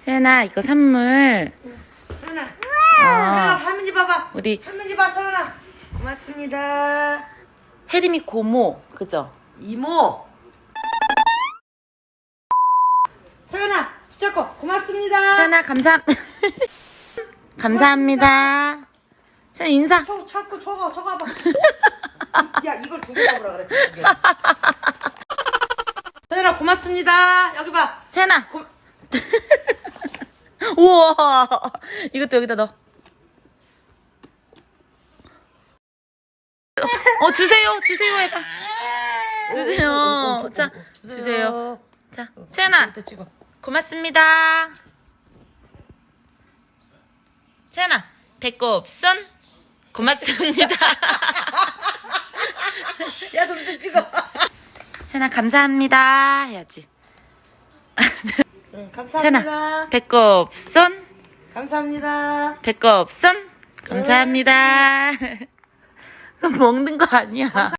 세연아 이거 선물 서연아, 어, 서연아 할머니 봐봐. 우리 할머니 봐, 서연아. 고맙습니다. 혜림이 고모 그죠? 이모. 서연아, 붙잡고 고맙습니다. 세연아 감사 감사합니다 세연 인사 초, 자꾸 저거, 저거 봐. 야, 이걸 두개 먹으라 그래. 두 개. 서연아, 고맙습니다. 여기 봐. 세연아 고... 우와. 이것도 여기다 넣어. 어 주세요. 주세요 해봐. 주세요. 자 주세요. 자 세연아. 고맙습니다. 세연아 배꼽 손 고맙습니다. 야, 좀더 찍어. 세연아 감사합니다. 해야지 응, 감사합니다. 배꼽 손 감사합니다. 배꼽 손 감사합니다. 먹는 거 아니야